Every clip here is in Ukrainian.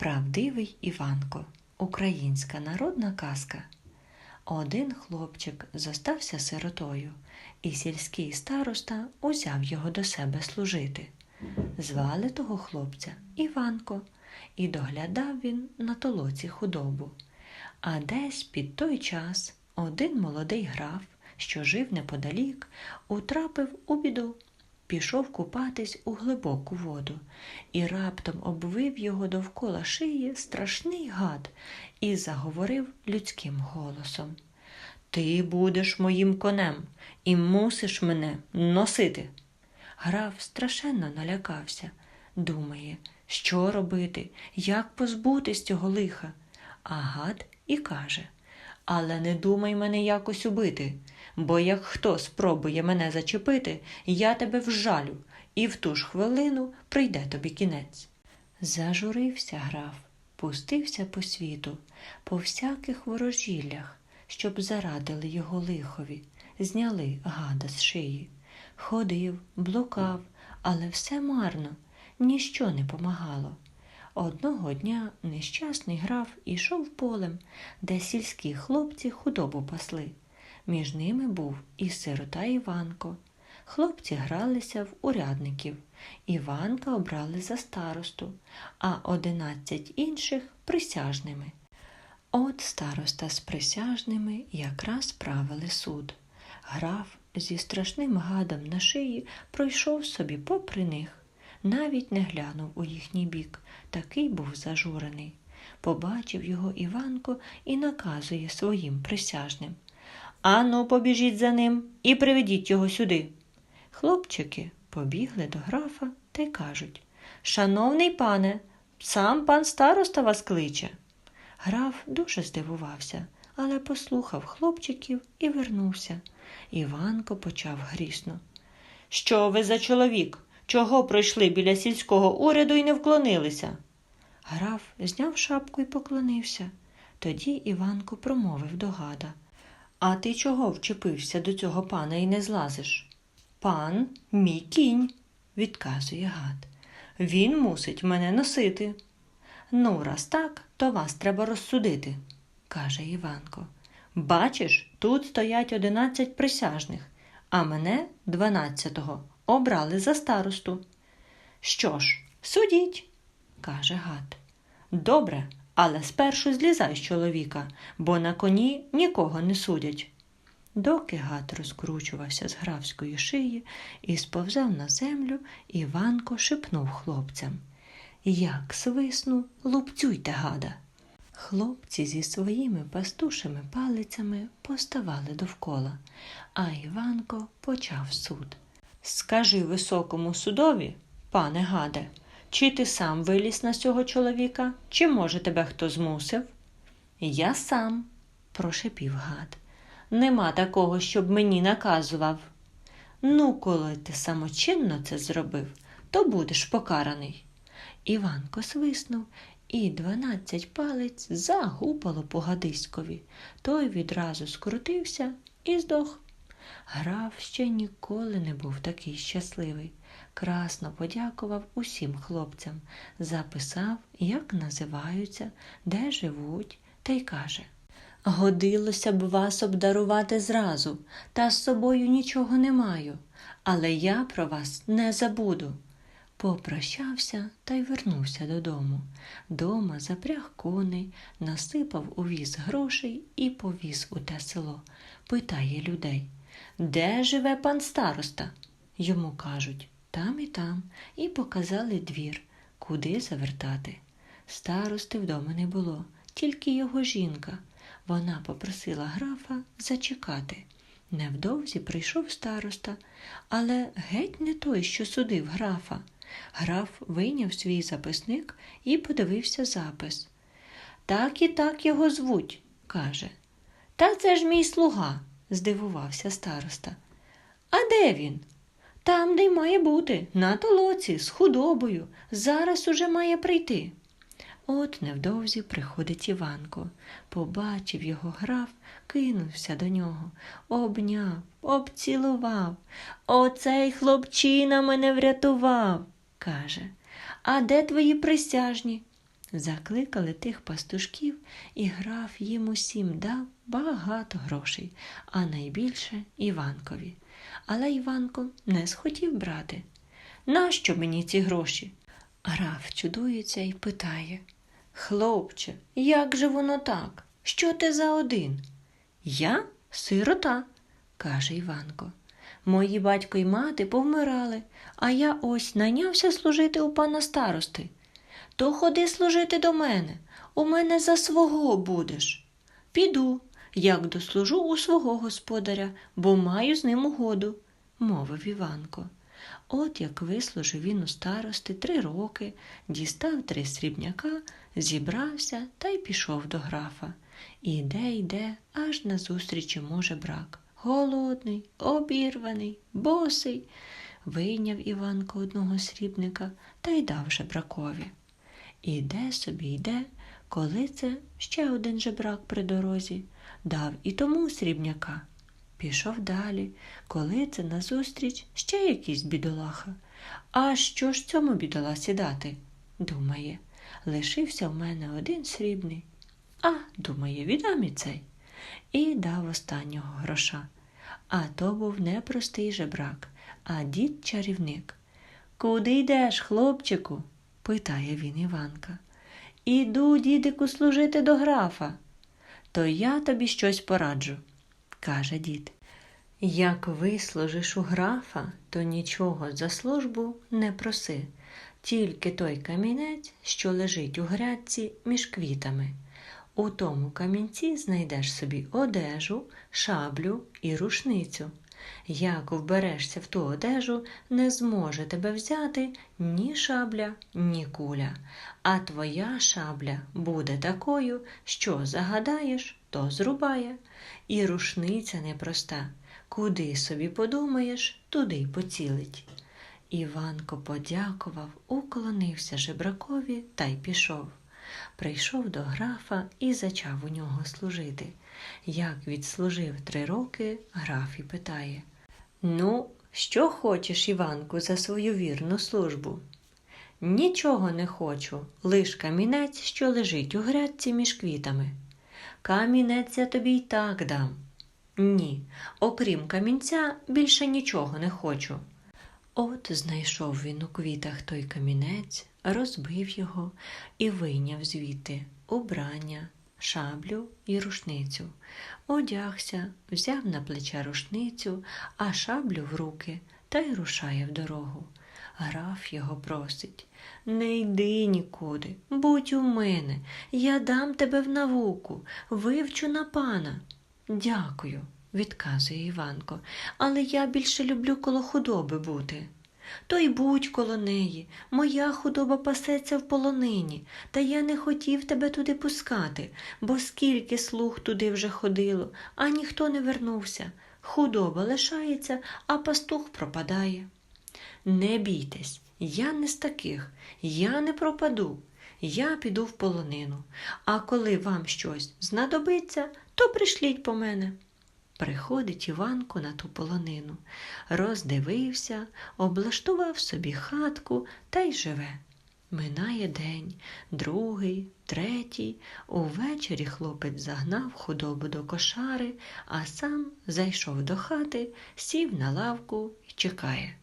Правдивий Іванко. Українська народна казка. Один хлопчик зостався сиротою, і сільський староста узяв його до себе служити. Звали того хлопця Іванко, і доглядав він на толоці худобу. А десь під той час один молодий граф, що жив неподалік, утрапив у біду, пішов купатись у глибоку воду, і раптом обвив його довкола шиї страшний гад і заговорив людським голосом. Ти будеш моїм конем і мусиш мене носити. Граф страшенно налякався, думає, що робити, як позбутись цього лиха. А гад і каже Але не думай мене якось убити, бо як хто спробує мене зачепити, я тебе вжалю, і в ту ж хвилину прийде тобі кінець. Зажурився граф, пустився по світу, по всяких ворожіллях, щоб зарадили його лихові, зняли гада з шиї. Ходив, блукав, але все марно, ніщо не помагало. Одного дня нещасний граф ішов полем, де сільські хлопці худобу пасли. Між ними був і сирота Іванко. Хлопці гралися в урядників. Іванка обрали за старосту, а одинадцять інших присяжними. От староста з присяжними якраз правили суд. Граф зі страшним гадом на шиї пройшов собі попри них, навіть не глянув у їхній бік, такий був зажурений. Побачив його Іванко і наказує своїм присяжним. Ану, побіжіть за ним і приведіть його сюди. Хлопчики побігли до графа та й кажуть Шановний пане, сам пан староста вас кличе. Граф дуже здивувався, але послухав хлопчиків і вернувся. Іванко почав грісно. Що ви за чоловік? Чого пройшли біля сільського уряду і не вклонилися? Граф зняв шапку і поклонився. Тоді Іванко промовив до гада. А ти чого вчепився до цього пана і не злазиш? Пан мій кінь, відказує гад. Він мусить мене носити. Ну, раз так, то вас треба розсудити, каже Іванко. Бачиш, тут стоять одинадцять присяжних, а мене, дванадцятого, обрали за старосту. Що ж, судіть, каже гад. Добре, але спершу злізай з чоловіка, бо на коні нікого не судять. Доки гад розкручувався з графської шиї і сповзав на землю, Іванко шепнув хлопцям. Як свисну, лупцюйте гада. Хлопці зі своїми пастушими палицями поставали довкола, а Іванко почав суд. Скажи високому судові, пане гаде, чи ти сам виліз на цього чоловіка, чи, може, тебе хто змусив? Я сам, прошепів гад. Нема такого, щоб мені наказував. Ну, коли ти самочинно це зробив, то будеш покараний. Іванко свиснув, і дванадцять палець загупало по гадиськові. Той відразу скрутився і здох. Граф ще ніколи не був такий щасливий. Красно подякував усім хлопцям, записав, як називаються, де живуть, та й каже Годилося б вас обдарувати зразу, та з собою нічого не маю, але я про вас не забуду. Попрощався та й вернувся додому. Дома запряг коней, насипав у віз грошей і повіз у те село. Питає людей Де живе пан староста? Йому кажуть там і там, і показали двір, куди завертати. Старости вдома не було, тільки його жінка. Вона попросила графа зачекати. Невдовзі прийшов староста, але геть не той, що судив графа. Граф вийняв свій записник і подивився запис. Так і так його звуть, каже. Та це ж мій слуга, здивувався староста. А де він? Там, де й має бути, на толоці, з худобою. Зараз уже має прийти. От невдовзі приходить Іванко. Побачив його граф, кинувся до нього, обняв, обцілував. Оцей хлопчина мене врятував, каже. А де твої присяжні? Закликали тих пастушків, і граф їм усім дав багато грошей, а найбільше Іванкові. Але Іванко не схотів брати. Нащо мені ці гроші? Граф чудується і питає Хлопче, як же воно так? Що ти за один? Я сирота, каже Іванко. Мої батько й мати повмирали, а я ось найнявся служити у пана старости. То ходи служити до мене, у мене за свого будеш. Піду, як дослужу у свого господаря, бо маю з ним угоду, мовив Іванко. От як вислужив він у старости три роки, дістав три срібняка, зібрався та й пішов до графа. Іде, йде, аж назустріч йому жебрак. Голодний, обірваний, босий. Вийняв Іванко одного срібника та й дав жебракові. Іде собі йде, коли це ще один жебрак при дорозі, дав і тому срібняка. Пішов далі, коли це назустріч ще якийсь бідолаха. А що ж цьому бідоласі дати? думає, лишився в мене один срібний. А, думає, віддам і цей. І дав останнього гроша. А то був не простий жебрак, а дід чарівник. Куди йдеш, хлопчику? Питає він Іванка. Іду, дідику, служити до графа. То я тобі щось пораджу, каже дід. Як вислужиш у графа, то нічого за службу не проси, тільки той камінець, що лежить у грядці між квітами. У тому камінці знайдеш собі одежу, шаблю і рушницю. Як вберешся в ту одежу, не зможе тебе взяти ні шабля, ні куля, а твоя шабля буде такою, що загадаєш, то зрубає, і рушниця непроста. Куди собі подумаєш, туди й поцілить. Іванко подякував, уклонився жебракові та й пішов. Прийшов до графа і зачав у нього служити. Як відслужив три роки, граф і питає Ну, що хочеш, Іванку, за свою вірну службу? Нічого не хочу, лиш камінець, що лежить у грядці між квітами. Камінець я тобі й так дам. Ні, окрім камінця, більше нічого не хочу. От знайшов він у квітах той камінець, розбив його і вийняв звідти убрання, шаблю і рушницю. Одягся, взяв на плече рушницю, а шаблю в руки та й рушає в дорогу. Граф його просить не йди нікуди, будь у мене, я дам тебе в науку, вивчу на пана. Дякую, відказує Іванко, але я більше люблю коло худоби бути. То й будь коло неї, моя худоба пасеться в полонині, та я не хотів тебе туди пускати, бо скільки слуг туди вже ходило, а ніхто не вернувся. Худоба лишається, а пастух пропадає. Не бійтесь, я не з таких, я не пропаду. Я піду в полонину, а коли вам щось знадобиться, то пришліть по мене. Приходить Іванко на ту полонину, роздивився, облаштував собі хатку та й живе. Минає день, другий, третій. Увечері хлопець загнав худобу до кошари, а сам зайшов до хати, сів на лавку і чекає.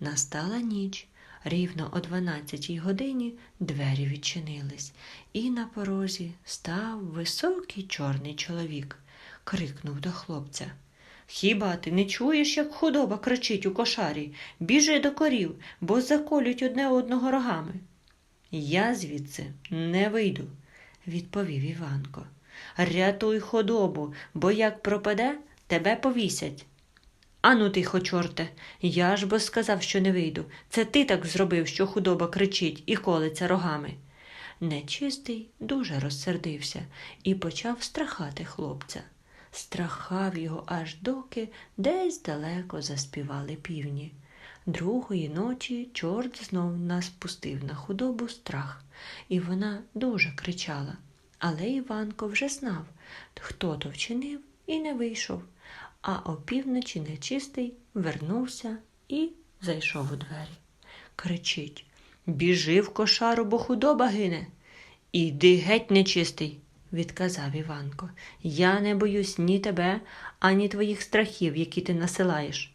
Настала ніч. Рівно о дванадцятій годині двері відчинились, і на порозі став високий чорний чоловік, крикнув до хлопця. Хіба ти не чуєш, як худоба кричить у кошарі? Біжи до корів, бо заколють одне одного рогами. Я звідси не вийду, відповів Іванко. Рятуй худобу, бо як пропаде, тебе повісять. Ану, тихо, чорте, я ж бо сказав, що не вийду. Це ти так зробив, що худоба кричить і колиться рогами. Нечистий дуже розсердився і почав страхати хлопця. Страхав його аж доки десь далеко заспівали півні. Другої ночі чорт знов нас спустив на худобу страх, і вона дуже кричала. Але Іванко вже знав, хто то вчинив і не вийшов а опівночі нечистий вернувся і зайшов у двері. Кричить Біжи в кошару, бо худоба гине. Іди геть нечистий, відказав Іванко. Я не боюсь ні тебе, ані твоїх страхів, які ти насилаєш.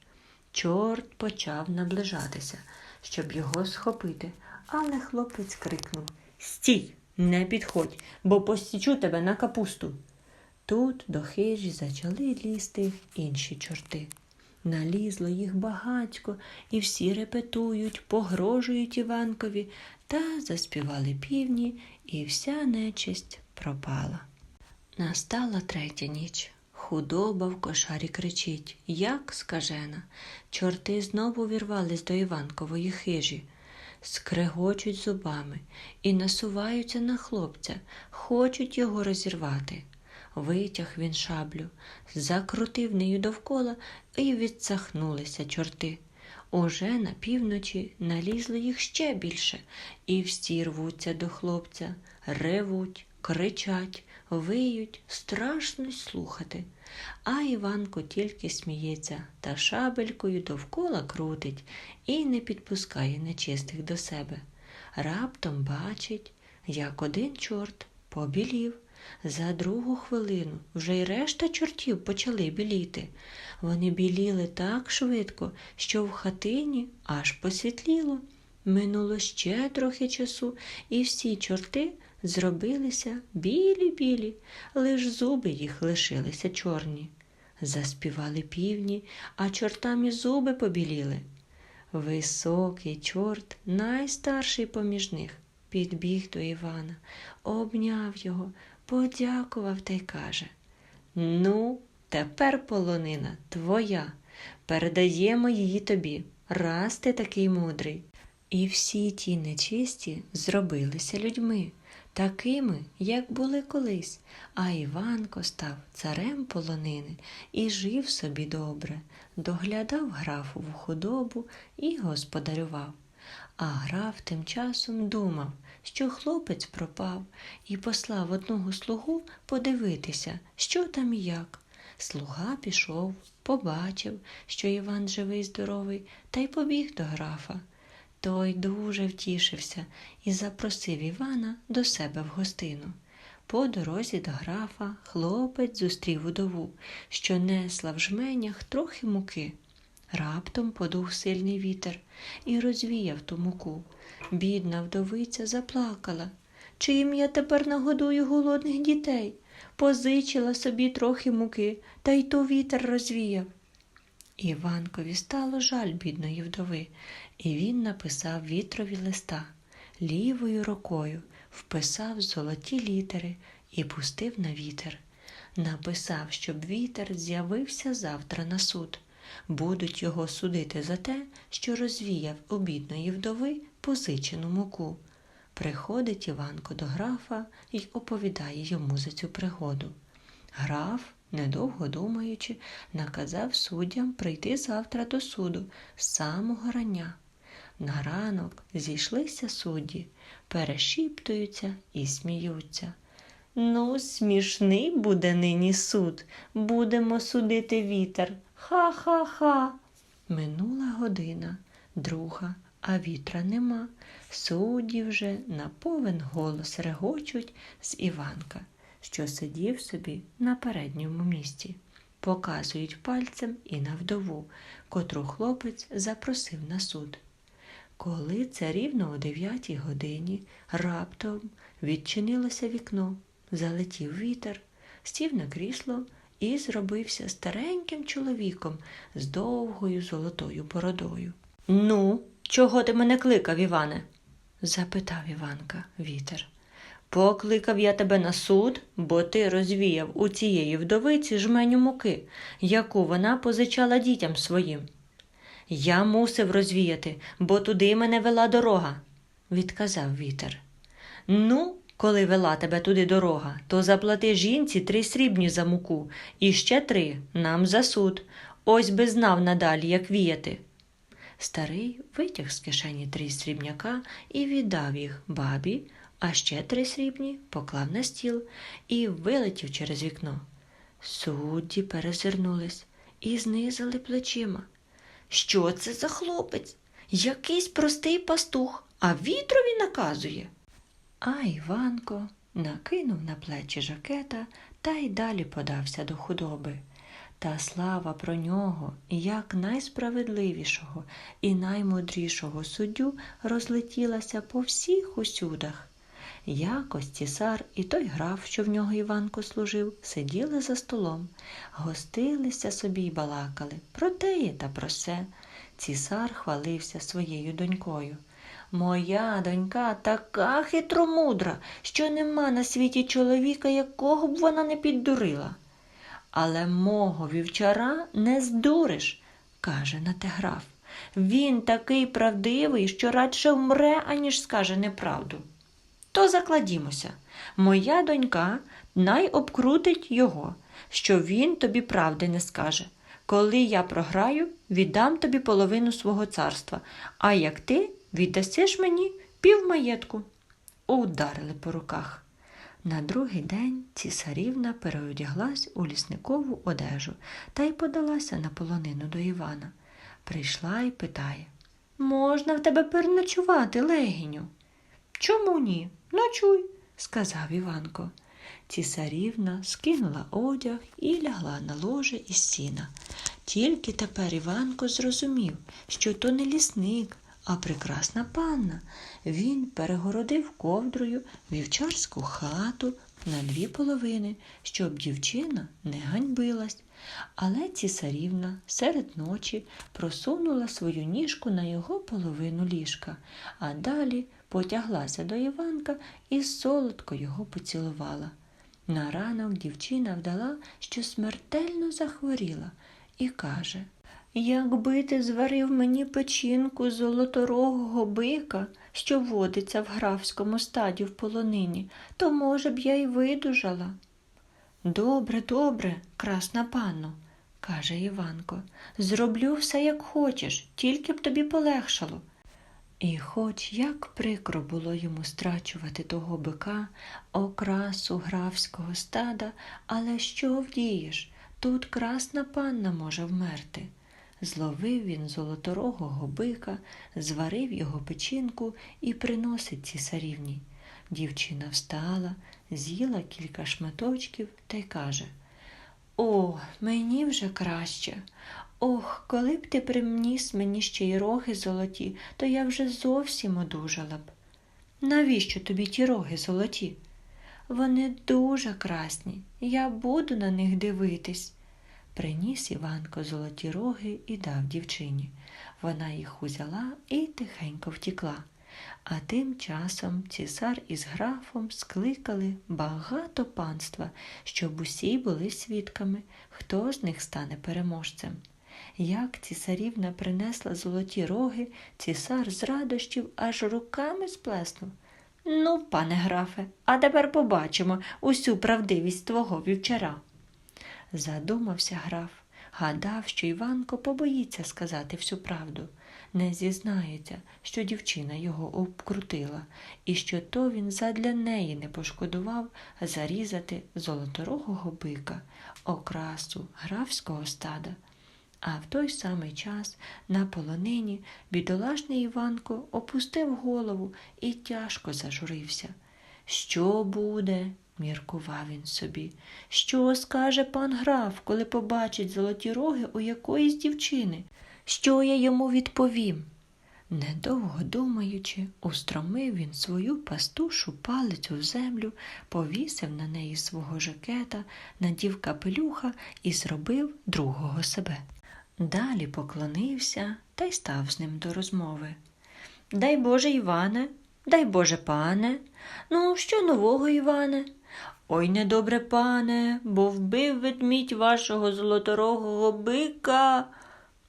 Чорт почав наближатися, щоб його схопити, але хлопець крикнув Стій, не підходь, бо посічу тебе на капусту. Тут до хижі почали лізти інші чорти. Налізло їх багатько, і всі репетують, погрожують Іванкові, та заспівали півні, і вся нечисть пропала. Настала третя ніч. Худоба в кошарі кричить, як скажена. Чорти знову вірвались до Іванкової хижі, скрегочуть зубами і насуваються на хлопця, хочуть його розірвати. Витяг він шаблю, закрутив нею довкола і відсахнулися чорти. Уже на півночі налізло їх ще більше, і всі рвуться до хлопця, ревуть, кричать, виють, страшно слухати. А Іванко тільки сміється та шабелькою довкола крутить і не підпускає нечистих до себе. Раптом бачить, як один чорт побілів. За другу хвилину вже й решта чортів почали біліти. Вони біліли так швидко, що в хатині аж посвітліло. Минуло ще трохи часу, і всі чорти зробилися білі-білі, лиш зуби їх лишилися чорні. Заспівали півні, а чортам і зуби побіліли. Високий чорт, найстарший поміж них, підбіг до Івана, обняв його, подякував та й каже Ну, тепер полонина твоя. Передаємо її тобі, раз ти такий мудрий. І всі ті нечисті зробилися людьми, такими, як були колись, а Іванко став царем полонини і жив собі добре, доглядав графову худобу і господарював. А граф тим часом думав, що хлопець пропав, і послав одного слугу подивитися, що там і як. Слуга пішов, побачив, що Іван живий здоровий, та й побіг до графа. Той дуже втішився і запросив Івана до себе в гостину. По дорозі до графа хлопець зустрів удову, що несла в жменях трохи муки. Раптом подув сильний вітер і розвіяв ту муку. Бідна вдовиця заплакала. Чим я тепер нагодую голодних дітей? Позичила собі трохи муки, та й то вітер розвіяв. Іванкові стало жаль бідної вдови, і він написав вітрові листа. Лівою рукою вписав золоті літери і пустив на вітер. Написав, щоб вітер з'явився завтра на суд. Будуть його судити за те, що розвіяв у бідної вдови позичену муку. Приходить Іванко до графа і оповідає йому за цю пригоду. Граф, недовго думаючи, наказав суддям прийти завтра до суду з самого рання. На ранок зійшлися судді, перешіптуються і сміються. Ну, смішний буде нині суд, будемо судити вітер. Ха-ха-ха. Минула година, друга, а вітра нема. Судді вже на повен голос регочуть з Іванка, що сидів собі на передньому місці. Показують пальцем і на вдову, котру хлопець запросив на суд. Коли це рівно о дев'ятій годині раптом відчинилося вікно, залетів вітер, сів на крісло і зробився стареньким чоловіком з довгою золотою бородою. Ну, чого ти мене кликав, Іване? запитав Іванка вітер. Покликав я тебе на суд, бо ти розвіяв у цієї вдовиці жменю муки, яку вона позичала дітям своїм. Я мусив розвіяти, бо туди мене вела дорога, відказав вітер. Ну, коли вела тебе туди дорога, то заплати жінці три срібні за муку і ще три нам за суд. Ось би знав надалі, як віяти. Старий витяг з кишені три срібняка і віддав їх бабі, а ще три срібні поклав на стіл і вилетів через вікно. Судді перезирнулись і знизили плечима. Що це за хлопець? Якийсь простий пастух, а вітрові наказує. А Іванко накинув на плечі жакета та й далі подався до худоби. Та слава про нього, як найсправедливішого і наймудрішого суддю, розлетілася по всіх усюдах. Якось цісар і той граф, що в нього Іванко служив, сиділи за столом, гостилися собі й балакали про теє та про се. Цісар хвалився своєю донькою. Моя донька така хитромудра, що нема на світі чоловіка, якого б вона не піддурила. Але мого вівчара не здуриш, каже на те граф. Він такий правдивий, що радше вмре, аніж скаже неправду. То закладімося. Моя донька найобкрутить його, що він тобі правди не скаже. Коли я програю, віддам тобі половину свого царства, а як ти віддасиш мені пів маєтку. Ударили по руках. На другий день цісарівна переодяглась у лісникову одежу та й подалася на полонину до Івана. Прийшла і питає Можна в тебе переночувати, легіню? Чому ні? Ночуй, сказав Іванко. Цісарівна скинула одяг і лягла на ложе із сіна. Тільки тепер Іванко зрозумів, що то не лісник, а прекрасна панна. Він перегородив ковдрою вівчарську хату на дві половини, щоб дівчина не ганьбилась. Але цісарівна серед ночі просунула свою ніжку на його половину ліжка, а далі потяглася до Іванка і солодко його поцілувала. На ранок дівчина вдала, що смертельно захворіла, і каже Якби ти зварив мені печінку золоторогого бика, що водиться в графському стаді в полонині, то, може б, я й видужала. Добре, добре, красна панно, каже Іванко, зроблю все, як хочеш, тільки б тобі полегшало. І хоч як прикро було йому страчувати того бика, окрасу графського стада, але що вдієш? Тут красна панна може вмерти. Зловив він золоторогого бика, зварив його печінку і приносить цісарівні. Дівчина встала, з'їла кілька шматочків та й каже О, мені вже краще. Ох, коли б ти примніс мені ще й роги золоті, то я вже зовсім одужала б. Навіщо тобі ті роги золоті? Вони дуже красні, я буду на них дивитись. Приніс Іванко золоті роги і дав дівчині. Вона їх узяла і тихенько втікла. А тим часом цісар із графом скликали багато панства, щоб усі були свідками, хто з них стане переможцем. Як цісарівна принесла золоті роги, цісар з радощів аж руками сплеснув. Ну, пане графе, а тепер побачимо усю правдивість твого вівчара. Задумався граф, гадав, що Іванко побоїться сказати всю правду, не зізнається, що дівчина його обкрутила, і що то він задля неї не пошкодував зарізати золоторогого бика, окрасу графського стада. А в той самий час на полонині бідолашний Іванко опустив голову і тяжко зажурився. Що буде? міркував він собі. Що скаже пан граф, коли побачить золоті роги у якоїсь дівчини? Що я йому відповім? Недовго думаючи, устромив він свою пастушу палицю в землю, повісив на неї свого жакета, надів капелюха і зробив другого себе. Далі поклонився та й став з ним до розмови. Дай Боже, Іване, дай Боже пане, ну, що нового, Іване? Ой, недобре пане, бо вбив ведмідь вашого золоторогого бика.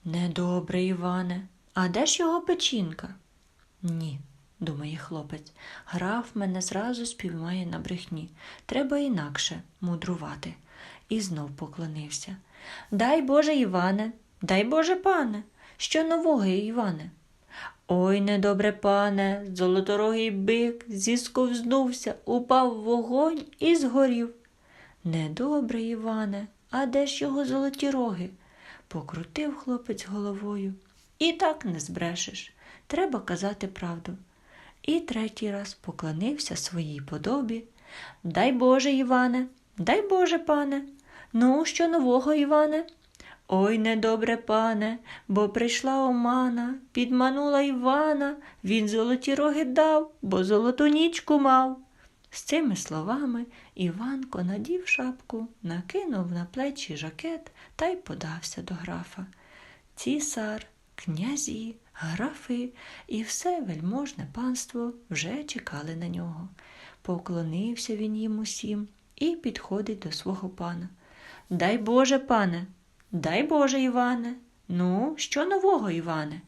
Недобре, Іване, а де ж його печінка? Ні, думає хлопець, граф мене зразу співмає на брехні. Треба інакше мудрувати. І знов поклонився. Дай Боже, Іване, дай Боже пане, що нового, Іване? Ой, недобре пане, золоторогий бик зісковзнувся, упав в вогонь і згорів. Недобре, Іване, а де ж його золоті роги? Покрутив хлопець головою. І так не збрешеш. Треба казати правду. і третій раз поклонився своїй подобі. Дай Боже, Іване, дай Боже, пане. Ну, що нового, Іване? Ой, недобре пане, бо прийшла омана, підманула Івана, він золоті роги дав, бо золоту нічку мав. З цими словами Іванко надів шапку, накинув на плечі жакет та й подався до графа. Цісар, князі, графи і все вельможне панство вже чекали на нього. Поклонився він їм усім і підходить до свого пана. Дай Боже, пане, дай Боже, Іване. Ну, що нового, Іване?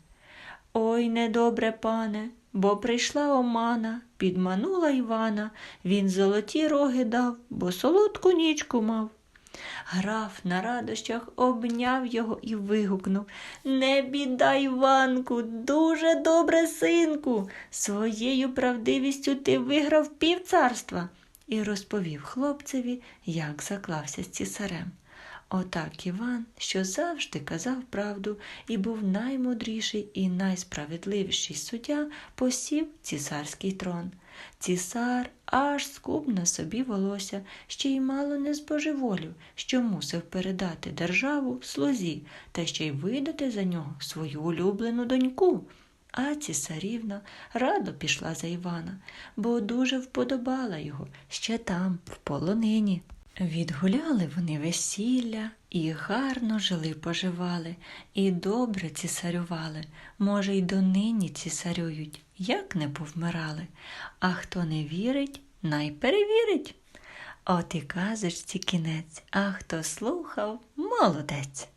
Ой, недобре, пане, бо прийшла омана, підманула Івана, він золоті роги дав, бо солодку нічку мав. Граф на радощах обняв його і вигукнув Не біда, Іванку, дуже добре, синку. Своєю правдивістю ти виграв півцарства і розповів хлопцеві, як заклався з цісарем. Отак Іван, що завжди казав правду і був наймудріший і найсправедливіший суддя, посів цісарський трон. Цісар аж скуб на собі волосся, ще й мало не збожеволів, що мусив передати державу слузі та ще й видати за нього свою улюблену доньку. А цісарівна радо пішла за Івана, бо дуже вподобала його ще там, в полонині. Відгуляли вони весілля і гарно жили поживали, і добре цісарювали, може, й донині цісарюють, як не повмирали. А хто не вірить, най перевірить. От і казочці кінець, а хто слухав, молодець.